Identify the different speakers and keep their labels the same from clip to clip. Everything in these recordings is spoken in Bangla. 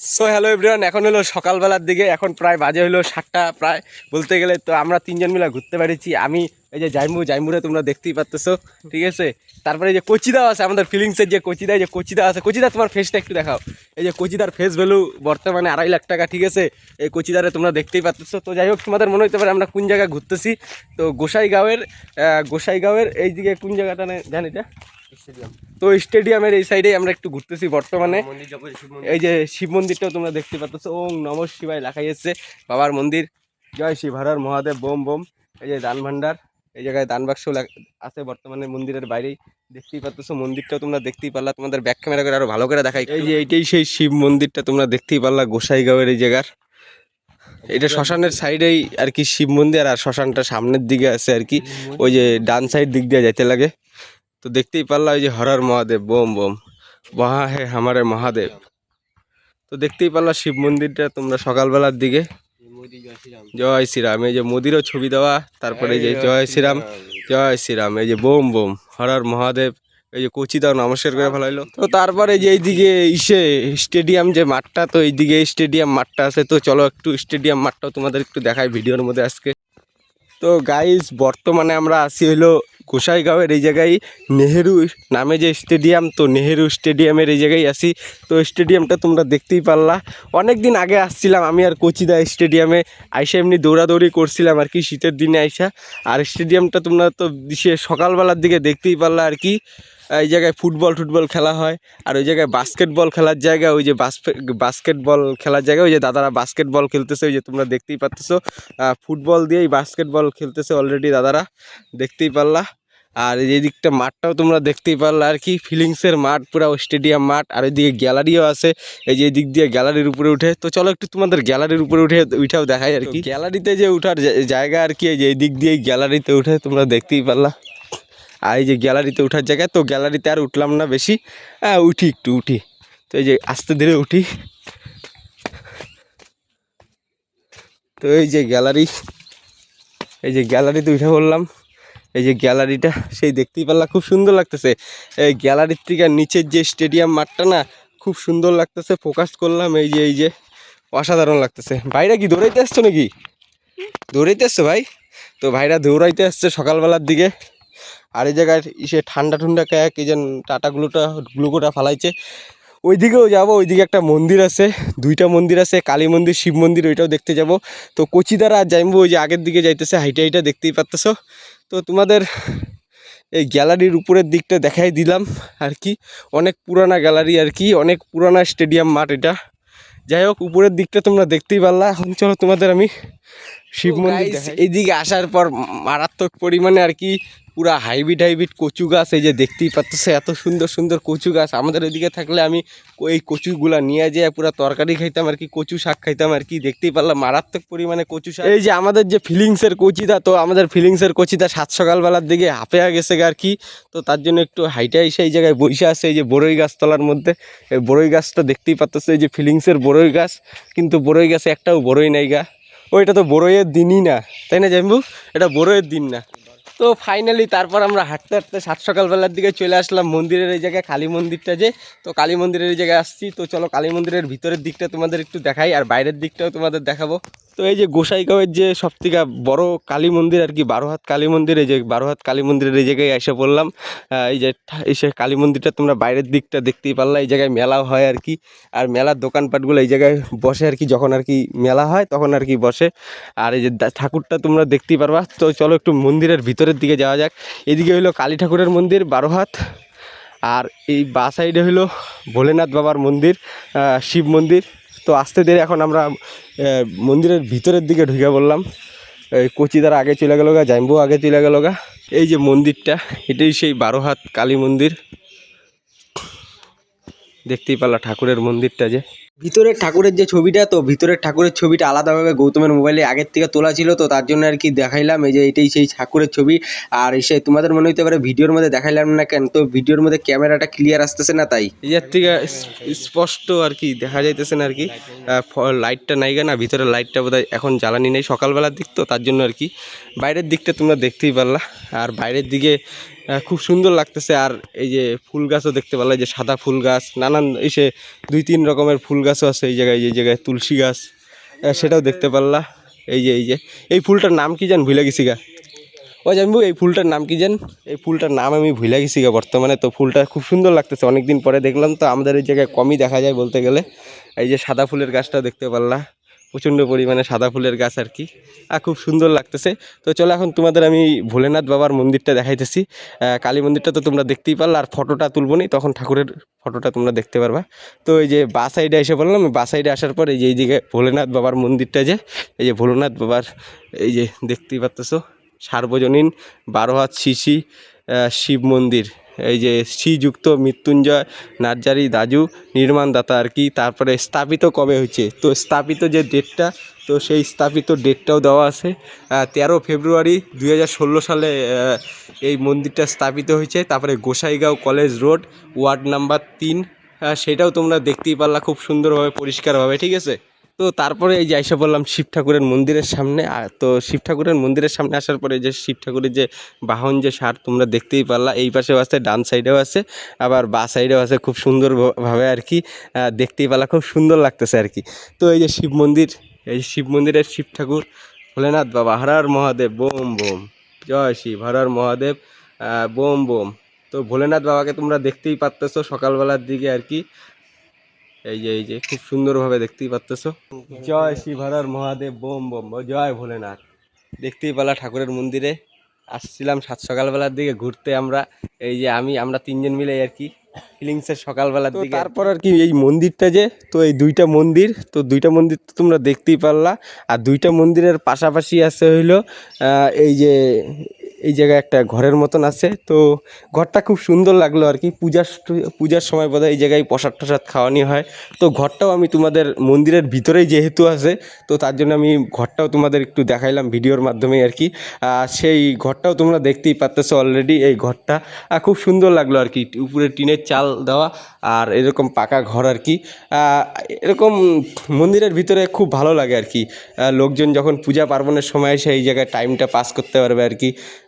Speaker 1: সো হ্যালো এভরিওয়ান এখন হলো সকালবেলার দিকে, এখন প্রায় বাজে হলো সাতটা প্রায়। বলতে গেলে তো আমরা তিনজন মিলে ঘুরতে পেরেছি আমি এই যে জাইমু জাইমুরে তোমরা দেখতেই পাচ্তেছো ঠিক আছে? তারপরে এই যে কচিদাও আছে আমাদের ফিলিংসের যে কচিদা এই যে কচিদা আছে কচিদা তোমার ফেসটা একটু দেখাও। এই যে কচিদার ফেস ভ্যালু বর্তমানে আড়াই লাখ টাকা ঠিক আছে? এই কচিদারে তোমরা দেখতেই পারতেছো। তো যাই হোক তোমাদের মনে হতে পারে আমরা কোন জায়গায় ঘুরতেছি? তো গোসাইগাঁওয়ের গোসাইগাঁওয়ের এই দিকে কোন জায়গাটা না জানি এটা? তো স্টেডিয়ামের এই সাইডেই আমরা একটু ঘুরতেছি বর্তমানে। এই যে শিব মন্দিরটাও তোমরা দেখতে পাচ্ছ ওম নম শিবায় লেখাই এসছে বাবার মন্দির। জয় শিব হর হর মহাদেব বোম বোম। এই যে দান ভান্ডার এই জায়গায় দান বাক্স আছে বর্তমানে মন্দিরের বাইরেই। দেখতেই পাচ্ছ মন্দিরটাও তোমরা দেখতেই পারলা। তোমাদের ব্যাক ক্যামেরা করে আরও ভালো করে দেখাই এই যে এইটাই সেই শিব মন্দিরটা তোমরা দেখতেই পারলা গোসাইগাঁওয়ের এই জায়গার। এটা শ্মশানের সাইডেই আর কি শিব মন্দির আর শ্মশানটা সামনের দিকে আছে আর কি। ওই যে ডান সাইড দিক দিয়ে যাইতে লাগে। তো দেখতেই পারলা ওই যে হরর মহাদেব বোম বোম। বহা হে হামারে মহাদেব। তো দেখতেই পারলা শিব মন্দিরটা তোমরা সকালবেলার দিকে।
Speaker 2: জয় শ্রীরাম।
Speaker 1: এই যে মোদিরও ছবি দেওয়া তারপরে এই যে জয় শ্রীরাম জয় শ্রীরাম। এই যে বোম বোম হরার মহাদেব এই যে কচিদাও নমস্কার করে ভালো হলো তো তারপরে যে এইদিকে ইসে স্টেডিয়াম যে মাঠটা তো এইদিকে স্টেডিয়াম মাঠটা আছে। তো চলো একটু স্টেডিয়াম মাঠটাও তোমাদের একটু দেখাই ভিডিওর মধ্যে আজকে। তো গাইস বর্তমানে আমরা আসি হলো গোসাইগাঁওয়ের এই জায়গায় নেহেরু নামে যে স্টেডিয়াম, তো নেহেরু স্টেডিয়ামের এই জায়গায় আসি। তো স্টেডিয়ামটা তোমরা দেখতেই পারলা। অনেক দিন আগে আসছিলাম আমি আর কোচিদা স্টেডিয়ামে। আইসা এমনি দৌড়াদৌড়ি করছিলাম আর কি, শীতের দিনে আইসা। আর স্টেডিয়ামটা তোমরা তো সে সকালবেলার দিকে দেখতেই পারলা আর কি। এই জায়গায় ফুটবল টুটবল খেলা হয়। আর ওই জায়গায় বাস্কেটবল খেলার জায়গা, ওই যে বাস্কেটবল খেলার জায়গা, ওই যে দাদারা বাস্কেটবল খেলতেছে, ওই যে তোমরা দেখতেই পাচ্তেছো ফুটবল দিয়েই বাস্কেটবল খেলতেছে অলরেডি দাদারা। দেখতেই পারলা। আর এই দিকটা মাঠটাও তোমরা দেখতেই পারলা আর কি। ফিলিংসের মাঠ পুরো স্টেডিয়াম মাঠ আর ওইদিকে গ্যালারিও আছে। এই যে দিক দিয়ে গ্যালারির উপরে উঠে তো চলো একটু তোমাদের গ্যালারির উপরে উঠে উঠাও দেখাই আর কি। গ্যালারিতে যে উঠার জায়গা আর কি এই যে এই দিক দিয়ে গ্যালারিতে উঠে তোমরা দেখতেই পারলা। আর এই যে গ্যালারিতে উঠার জায়গা তো গ্যালারিতে আর উঠলাম না বেশি। হ্যাঁ উঠি একটু উঠি। তো এই যে আস্তে ধীরে উঠি। তো এই যে গ্যালারি এই যে গ্যালারিতে উঠে বললাম এই যে গ্যালারিটা, সেই দেখতেই পারলাম খুব সুন্দর লাগতেছে। এই গ্যালারির থেকে নিচের যে স্টেডিয়াম মাঠটা না, খুব সুন্দর লাগতেছে, ফোকাস করলাম, এই যে এই যে, অসাধারণ লাগতেছে। ভাইরা কি দৌড়াইতে আসছো নাকি? দৌড়াইতে আসছো ভাই? তো ভাইরা দৌড়াইতে আসছে সকালবেলার দিকে। আর এই জায়গায় ইসে ঠান্ডা ঠান্ডা ক্যাক, এই যে টাটা গ্লুটা, গ্লুকোটা ফালাইছে। ওইদিকেও যাব, ওইদিকে একটা মন্দির আছে, দুইটা মন্দির আছে, কালী মন্দির, শিব মন্দির, ওইটাও দেখতে যাব। তো কচিদারা আর যাইবো ওই যে আগের দিকে যাইতেছে, হাইটা হাইটা দেখতেই পারতেছো। তো তোমাদের এই গ্যালারির উপরের দিকটা দেখাই দিলাম আর কি। অনেক পুরানা গ্যালারি আর কি অনেক পুরানা স্টেডিয়াম মাঠ এটা। যাই হোক উপরের দিকটা তোমরা দেখতেই পারলা। এখন চলো তোমাদের আমি শিব মন্দির এইদিকে আসার পর মারাত্মক পরিমাণে আর কি পুরা হাইব্রিড হাইব্রিড কচু গাছ, এই যে দেখতেই পাচ্ছ, এত সুন্দর সুন্দর কচু গাছ। আমাদের ওইদিকে থাকলে আমি এই কচুগুলা নিয়ে যেয়ে পুরা তরকারি খাইতাম আর কি, কচু শাক খাইতাম আর কি, দেখতেই পারলাম মারাত্মক পরিমাণে কচু শাক। এই যে আমাদের যে ফিলিংসের কচিদা, তো আমাদের ফিলিংসের কচিদা সাত সকালবেলার দিকে হাঁপেয়া গেছে আর কি, তো তার জন্য একটু হাইটা এসে এই জায়গায় বসে আছে এই যে বড়ই গাছ তলার মধ্যে। এই বড়ই গাছটা দেখতেই পাচ্ছ, এই যে ফিলিংসের বড়ই গাছ, কিন্তু বড়ই গাছে একটাও বড়ই নাই গা। ওইটা তো বড়ইয়ের দিনই না, তাই না জাম্বু? এটা বড়ইয়ের দিন না। তো ফাইনালি তারপর আমরা হাঁটতে হাঁটতে সাত সকালবেলার দিকে চলে আসলাম মন্দিরের এই জায়গায় কালী মন্দিরটা যে। তো কালী মন্দিরের এই জায়গায় আসছি। তো চলো কালী মন্দিরের ভিতরের দিকটা তোমাদের একটু দেখাই আর বাইরের দিকটাও তোমাদের দেখাবো। তো এই যে গোসাইগাঁওয়ের যে সব থেকে বড় কালী মন্দির আর কি, বারোহাত কালী মন্দির, এই যে বারোহাত কালী মন্দিরের এই জায়গায় এসে পড়লাম। এই যে এই সে কালী মন্দিরটা তোমরা বাইরের দিকটা দেখতেই পারলা, এই জায়গায় মেলাও হয় আর কি। আর মেলার দোকানপাটগুলো এই জায়গায় বসে আর কি, যখন আর কি মেলা হয় তখন আর কি বসে। আর এই যে ঠাকুরটা তোমরা দেখতেই পারবা। তো চলো একটু মন্দিরের ভিতরের দিকে যাওয়া যাক। এদিকে হইল কালী ঠাকুরের মন্দির, বারোহাত। আর এই বা সাইডে হইল ভোলেনাথ বাবার মন্দির শিব মন্দির। তো আসতে দেরি এখন আমরা মন্দিরের ভিতরের দিকে ঢুকে বললাম এই কচিদার আগে চলে গেল গা, জাইম্বু আগে চলে গেল গা। এই যে মন্দিরটা, এটাই সেই বারোহাত কালী মন্দির। দেখতেই পারলা ঠাকুরের মন্দিরটা যে। ভিতরের ঠাকুরের যে ছবিটা, তো ভিতরের ঠাকুরের ছবিটা আলাদাভাবে গৌতমের মোবাইলে আগের থেকে তোলা ছিল, তো তার জন্য আর কি দেখাইলাম। এই যে এটাই সেই ঠাকুরের ছবি। আর এসে তোমাদের মনে হতে পারে ভিডিওর মধ্যে দেখাইলাম না কেন, তো ভিডিওর মধ্যে ক্যামেরাটা ক্লিয়ার আসতেছে না তাই। এর থেকে স্পষ্ট আর কি দেখা যাইতেছে না আর কি। লাইটটা নাই না ভিতরে লাইটটা বোধহয় এখন জ্বালানি নেই সকালবেলার দিক তো, তার জন্য আর কি। বাইরের দিকটা তোমরা দেখতেই পারলা। আর বাইরের দিকে খুব সুন্দর লাগতেছে। আর এই যে ফুল গাছও দেখতে পারলা যে সাদা ফুল গাছ, নানান এসে দুই তিন রকমের ফুল গাছও আছে এই জায়গায় এই জায়গায় তুলসী গাছ সেটাও দেখতে পারলা। এই যে এই যে, এই ফুলটার নাম কি জান ভুলে গেছি গা। ও জানবু, এই ফুলটার নাম কি জান? এই ফুলটার নাম আমি ভুলে গেছি গা বর্তমানে। তো ফুলটা খুব সুন্দর লাগতেছে। অনেকদিন পরে দেখলাম তো আমাদের এই জায়গায় কমই দেখা যায় বলতে গেলে। এই যে সাদা ফুলের গাছটাও দেখতে পারলা। প্রচণ্ড পরিমাণে সাদা ফুলের গাছ আর কি। আর খুব সুন্দর লাগতেছে। তো চলো এখন তোমাদের আমি ভোলেনাথ বাবার মন্দিরটা দেখাইতেছি। কালী মন্দিরটা তো তোমরা দেখতেই পারলা, আর ফটোটা তুলবো নি, তখন ঠাকুরের ফটোটা তোমরা দেখতে পারবা। তো এই যে বা সাইডে এসে বললাম বা সাইডে আসার পর এই যে এইদিকে ভোলেনাথ বাবার মন্দিরটা যে, এই যে ভোলেনাথ বাবার, এই যে দেখতেই পারতেছো, সার্বজনীন বারো হাত শিশি শিব মন্দির। এই যে শ্রীযুক্ত মৃত্যুঞ্জয় নার্জারি দাজু, নির্মাণদাতা আর কি, তারপরে স্থাপিত কবে হয়েছে? তো স্থাপিত যে ডেটটা, তো সেই স্থাপিত ডেটটাও দেওয়া আছে। তেরো ফেব্রুয়ারি দু হাজার ষোলো সালে এই মন্দিরটা স্থাপিত হয়েছে। তারপরে Gossaigaon college road, ward number তিন। সেটাও তোমরা দেখতেই পারলা খুব সুন্দরভাবে, পরিষ্কারভাবে, ঠিক আছে? তো তারপরে এই যে আইসা বললাম শিব ঠাকুরের মন্দিরের সামনে তো শিব ঠাকুরের মন্দিরের সামনে আসার পরে যে শিব ঠাকুরের যে বাহন, যে সার তোমরা দেখতেই পারলা, এই পাশেও আছে, ডান সাইডেও আছে, আবার বা সাইডেও আছে, খুব সুন্দরভাবে আর কি দেখতেই পারলা, খুব সুন্দর লাগতেছে আর কি। তো এই যে শিব মন্দির, এই শিব মন্দিরের শিব ঠাকুর ভোলেনাথ বাবা, হরার মহাদেব, বোম বোম, জয় শিব, হরার মহাদেব বোম বোম। তো ভোলেনাথ বাবাকে তোমরা দেখতেই পারতেছো সকালবেলার দিকে আর কি এই যে এই যে খুব সুন্দরভাবে দেখতেই পারতেছো জয় শিব হরার মহাদেব বোম বোম জয় ভোলেনাথ। দেখতেই পেলা ঠাকুরের মন্দিরে। আসছিলাম সাত সকালবেলার দিকে ঘুরতে আমরা। এই যে আমি আমরা তিনজন মিলে আর কি ফিলিংসের সকালবেলার দিকে। তারপর আর কি এই মন্দিরটা যে তো এই দুইটা মন্দির তো দুইটা মন্দির তো তোমরা দেখতেই পারলা। আর দুইটা মন্দিরের পাশাপাশি আছে হইল আহ, এই যে এই জায়গায় একটা ঘরের মতন আছে। তো ঘরটা খুব সুন্দর লাগল আর কি। পূজার পূজার সময় বোধহয় এই জায়গায় প্রসাদ টসাদ খাওয়ানি হয়। তো ঘরটাও আমি তোমাদের মন্দিরের ভিতরেই যেহেতু আছে, তো তার জন্য আমি ঘরটাও তোমাদের একটু দেখাইলাম ভিডিওর মাধ্যমে আর কি। সেই ঘরটাও তোমরা দেখতেই পারতেছো অলরেডি এই ঘরটা। খুব সুন্দর লাগল আর কি, উপরে টিনের চাল দেওয়া আর এরকম পাকা ঘর আর কি। এরকম মন্দিরের ভিতরে খুব ভালো লাগে আর কি। লোকজন যখন পূজা পার্বণের সময় এসে এই জায়গায় টাইমটা পাস করতে পারবে আর কি।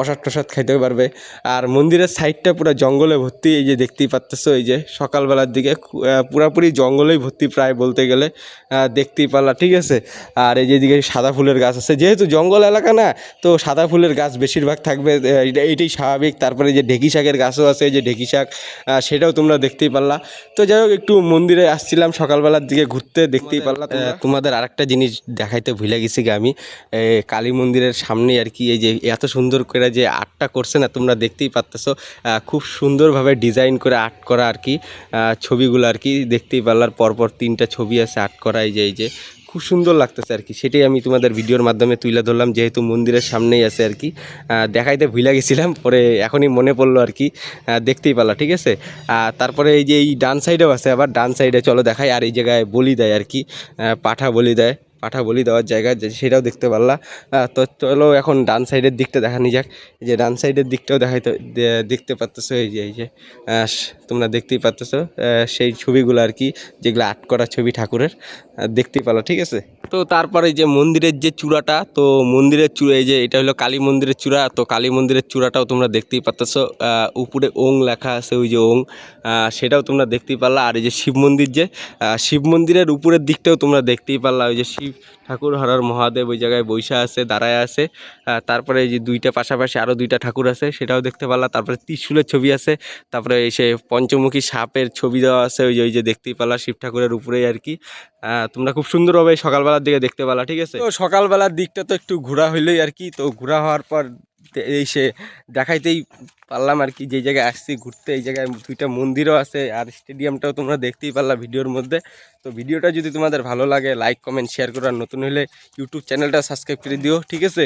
Speaker 1: প্রসাদ টসাদ খাইতে পারবে। আর মন্দিরের সাইডটা পুরো জঙ্গলে ভর্তি এই যে দেখতেই পারতেছো এই যে সকালবেলার দিকে পুরাপুরি জঙ্গলেই ভর্তি প্রায় বলতে গেলে। দেখতেই পারলা ঠিক আছে? আর এই যেদিকে সাদা ফুলের গাছ আছে। যেহেতু জঙ্গল এলাকা না তো সাদা ফুলের গাছ বেশিরভাগ থাকবে এইটাই স্বাভাবিক। তারপরে যে ঢেকি শাকের গাছও আছে এই যে ঢেকি শাক সেটাও তোমরা দেখতেই পারলা। তো যাই হোক একটু মন্দিরে আসছিলাম সকালবেলার দিকে ঘুরতে দেখতেই পারলা। তোমাদের আরেকটা জিনিস দেখাইতে ভুলে গেছি গা আমি? কালী মন্দিরের সামনে আর কি এই যে এত সুন্দর করে যে আর্টটা করছে না, তোমরা দেখতেই পারতেছো খুব সুন্দরভাবে ডিজাইন করে আর্ট করা আর কি ছবিগুলো আর কি দেখতেই পারলার। পরপর তিনটা ছবি আছে আর্ট করা, এই যে এই যে। খুব সুন্দর লাগতেছে আর কি, সেটাই আমি তোমাদের ভিডিওর মাধ্যমে তুলে ধরলাম, যেহেতু মন্দিরের সামনেই আছে আর কি। দেখাইতে ভুলে গেছিলাম, পরে এখনই মনে পড়ল আর কি দেখতেই পারলা, ঠিক আছে? তারপরে এই যে এই ডান সাইডেও আছে, আবার ডান সাইডে চলো দেখাই, আর এই জায়গায় বলি দেয় আর কি পাঠা বলি দেয়। পাঠা বলি দেওয়ার জায়গা যে সেটাও দেখতে পারলা। তো চলো এখন ডান সাইডের দিকটা দেখানি যাক। যে ডান সাইডের দিকটাও দেখাইতে দেখতে পারতেছো এই যে এই যে তোমরা দেখতেই পারতেছো সেই ছবিগুলো আর কি, যেগুলো আর্ট করা ছবি ঠাকুরের দেখতেই পারলা, ঠিক আছে? তো তারপরে যে মন্দিরের যে চূড়াটা, তো মন্দিরের চূড়া, এই যে এটা হলো কালী মন্দিরের চূড়া, তো কালী মন্দিরের চূড়াটাও তোমরা দেখতেই পারতেছো। উপরে ওং লেখা আছে, ওই যে ওং। সেটাও তোমরা দেখতেই পারলা। আর এই যে শিব মন্দির যে শিব মন্দিরের উপরের দিকটাও তোমরা দেখতেই পারলা। ওই যে শিব ঠাকুর হরার মহাদেব ওই জায়গায় বৈশা আছে, দাঁড়ায় আছে। তারপরে এই যে দুইটা পাশাপাশি আরও দুইটা ঠাকুর আছে, সেটাও দেখতে পারলা। তারপরে ত্রিশূলের ছবি আছে, তারপরে এই সে পঞ্চমুখী সাপের ছবি দেওয়া আছে, ওই যে ওই যে দেখতেই পারলা শিব ঠাকুরের উপরেই আর কি। তোমরা খুব সুন্দরভাবে সকালবেলার দিকে দেখতে পালা, ঠিক আছে? তো সকালবেলার দিকটা তো একটু ঘোরা হইলোই আর কি, তো ঘোরা হওয়ার পর এই সে দেখাইতেই পারলাম আর কি, যে জায়গায় আসছি ঘুরতে, এই জায়গায় দুইটা মন্দিরও আছে আর স্টেডিয়ামটাও তোমরা দেখতেই পারলা ভিডিওর মধ্যে। তো ভিডিওটা যদি তোমাদের ভালো লাগে লাইক কমেন্ট শেয়ার করার নতুন হলে ইউটিউব চ্যানেলটা সাবস্ক্রাইব করে দিও, ঠিক আছে?